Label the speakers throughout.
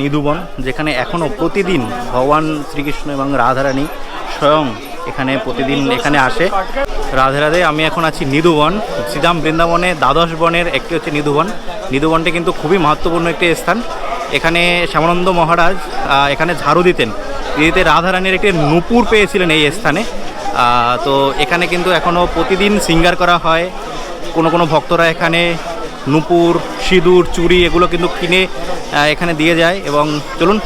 Speaker 1: নিধুবন যেখানে এখনও প্রতিদিন ভগবান শ্রীকৃষ্ণ এবং রাধারানী স্বয়ং এখানে প্রতিদিন এখানে আসে। রাধে রাধে, আমি এখন আছি নিধুবন শ্রীরাম বৃন্দাবনে দ্বাদশ বনের একটি হচ্ছে নিধুবন নিধুবনটি কিন্তু খুবই মহত্বপূর্ণ একটি স্থান। এখানে শ্যামানন্দ মহারাজ এখানে ঝাড়ু দিতেন। দিতে রাধারানীর একটি নূপুর পেয়েছিলেন এই স্থানে। তো এখানে কিন্তু এখনও প্রতিদিন সিঙ্গার করা হয়। কোনো কোনো ভক্তরা এখানে নূপুর, সিঁদুর, চুড়ি এগুলো কিন্তু কিনে এখানে দিয়ে যায় এবং চলুন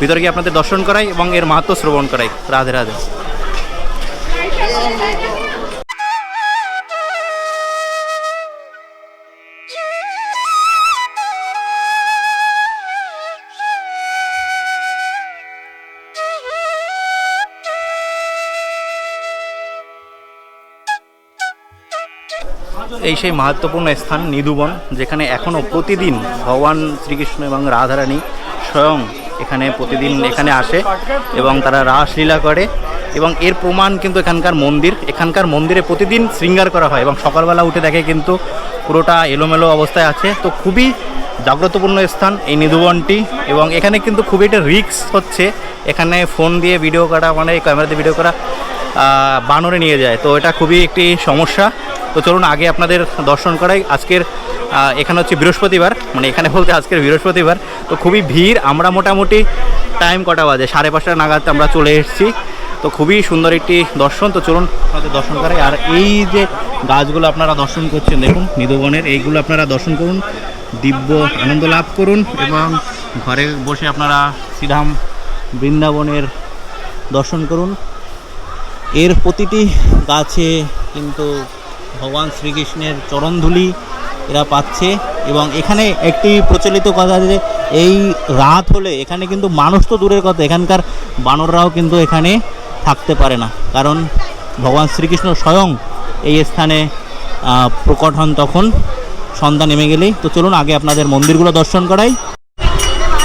Speaker 1: ভিতরে গিয়ে আপনাদের দর্শন করাই এবং এর মাহাত্ম শ্রবণ করাই। রাধে রাধে। এই সেই মাহাত্মপূর্ণ স্থান নিধুবন, যেখানে এখনও প্রতিদিন ভগবান শ্রীকৃষ্ণ এবং রাধারানী স্বয়ং এখানে প্রতিদিন এখানে আসে এবং তারা রাসলীলা করে এবং এর প্রমাণ কিন্তু এখানকার মন্দির। এখানকার মন্দিরে প্রতিদিন শৃঙ্গার করা হয় এবং সকালবেলা উঠে দেখে কিন্তু পুরোটা এলোমেলো অবস্থায় আছে। তো খুবই জাগ্রতপূর্ণ স্থান এই নিধুবনটি এবং এখানে কিন্তু খুবই একটা রিক্স হচ্ছে। এখানে ফোন দিয়ে ভিডিও করা মানে ক্যামেরাতে ভিডিও করা বানরে নিয়ে যায়। তো এটা খুবই একটি সমস্যা। তো চলুন আগে আপনাদের দর্শন করাই। আজকের এখানে হচ্ছে বৃহস্পতিবার মানে এখানে বলতে আজকের বৃহস্পতিবার। তো খুবই ভিড়, আমরা মোটামুটি টাইম কটা বাজে? সাড়ে পাঁচটা নাগাদ আমরা চলে এসেছি। তো খুবই সুন্দর একটি দর্শন। তো চলুন আপনাদের দর্শন করাই। আর এই যে গাছগুলো আপনারা দর্শন করছেন, দেখুন নিধুবনের এইগুলো আপনারা দর্শন করুন, দিব্য আনন্দ লাভ করুন এবং ঘরে বসে আপনারা শ্রীধাম বৃন্দাবনের দর্শন করুন। এর প্রতিটি গাছে কিন্তু ভগবান শ্রীকৃষ্ণের চরণধুলি এরা পাচ্ছে এবং এখানে একটি প্রচলিত কথা যে এই রাত হলে এখানে কিন্তু মানুষ তো দূরের কথা, এখানকার বানররাও কিন্তু এখানে থাকতে পারে না। কারণ ভগবান শ্রীকৃষ্ণ স্বয়ং এই স্থানে প্রকট হন তখন সন্ধ্যা নেমে গেলেই। তো চলুন আগে আপনাদের মন্দিরগুলো দর্শন করাই।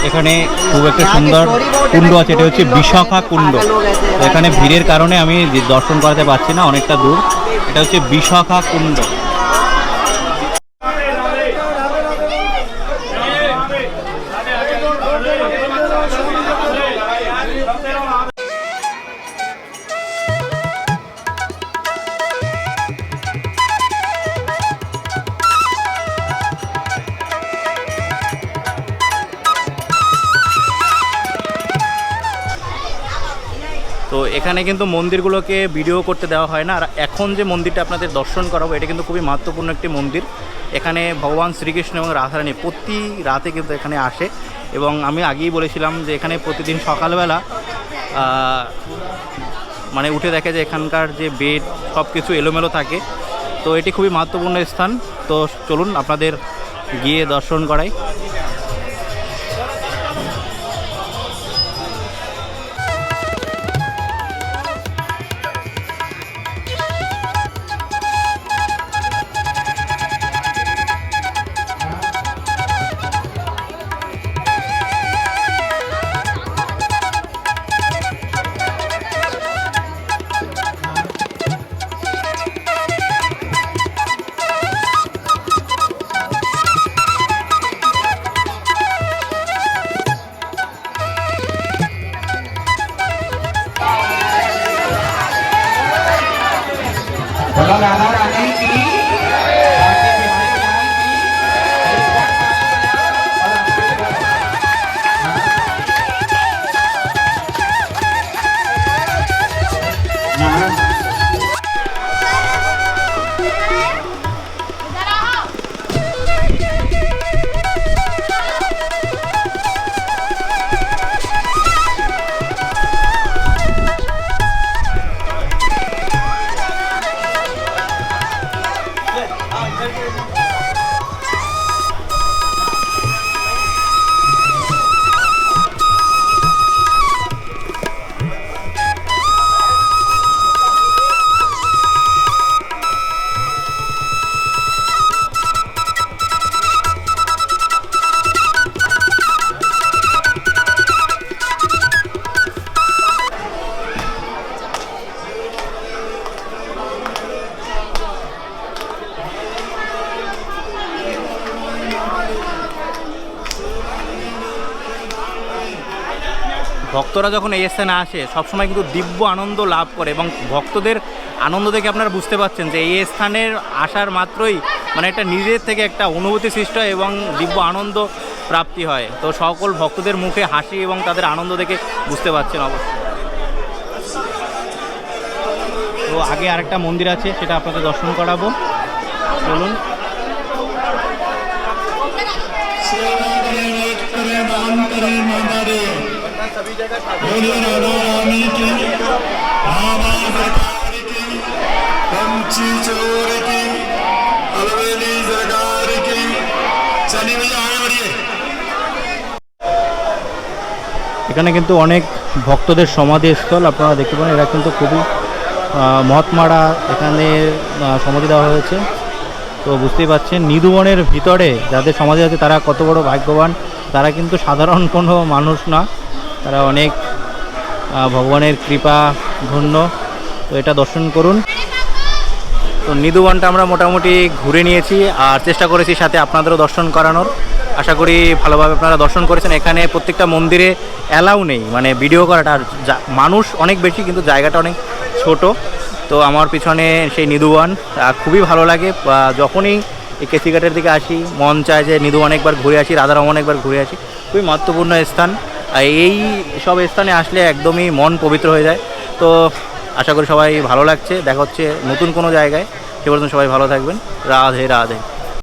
Speaker 1: এখানে খুব একটা সুন্দর কুণ্ড আছে, এটা হচ্ছে বিশাখা কুণ্ড এখানে ভিড়ের কারণে আমি দর্শন করাতে পারছি না, অনেকটা দূর। এটা হচ্ছে বিশাখা কুণ্ড। তো এখানে কিন্তু মন্দিরগুলোকে ভিডিও করতে দেওয়া হয় না। আর এখন যে মন্দিরটা আপনাদের দর্শন করাবো, এটা কিন্তু খুবই মাহাত্মপূর্ণ একটি মন্দির। এখানে ভগবান শ্রীকৃষ্ণ এবং রাধারানী প্রতি রাতে কিন্তু এখানে আসে। এবং আমি আগেই বলেছিলাম যে এখানে প্রতিদিন সকালবেলা মানে উঠে দেখে যে এখানকার যে বেড সব কিছু এলোমেলো থাকে। তো এটি খুবই মাহাত্মপূর্ণ স্থান। তো চলুন আপনাদের গিয়ে দর্শন করাই। ভক্তরা যখন এই স্থানে আসে, সবসময় কিন্তু দিব্য আনন্দ লাভ করে এবং ভক্তদের আনন্দ দেখে আপনারা বুঝতে পারছেন যে এই স্থানের আসার মাত্রই মানে একটা নিজের থেকে একটা অনুভূতি সৃষ্টি হয় এবং দিব্য আনন্দ প্রাপ্তি হয়। তো সকল ভক্তদের মুখে হাসি এবং তাদের আনন্দ দেখে বুঝতে পারছেন অবশ্যই। তো আগে আরেকটা মন্দির আছে, সেটা আপনাদের দর্শন করাবো। চলুন। এখানে কিন্তু অনেক ভক্তদের সমাধিস্থল আপনারা দেখতে পারেন এরা কিন্তু খুবই মহাত্মারা এখানে সমাধি দেওয়া হয়েছে। তো বুঝতেই পারছেন নিধুবনের ভিতরে যাদের সমাধি আছে তারা কত বড় ভাগ্যবান তারা কিন্তু সাধারণ কোনো মানুষ না। তারা অনেক ভগবানের কৃপা ধন্য। তো এটা দর্শন করুন। তো নিধুবনটা আমরা মোটামুটি ঘুরে নিয়েছি আর চেষ্টা করেছি সাথে আপনাদেরও দর্শন করানোর। আশা করি ভালোভাবে আপনারা দর্শন করেছেন। এখানে প্রত্যেকটা মন্দিরে অ্যালাউ নেই। মানে ভিডিও করাটা মানুষ অনেক বেশি কিন্তু জায়গাটা অনেক ছোট। তো আমার পিছনে সেই নিধুবন আহ, খুবই ভালো লাগে। যখনই এই কেসিঘাটের দিকে আসি মন চায় যে নিধুবন একবার ঘুরে আসি রাধারমন একবার ঘুরে আসি। খুবই মহত্বপূর্ণ স্থান। এই সব স্থানে আসলে একদমই মন পবিত্র হয়ে যায়। তো আশা করি সবাই ভালো লাগছে। দেখা হচ্ছে নতুন কোনো জায়গায়। সে পর্যন্ত সবাই ভালো থাকবেন। রাধে রাধে।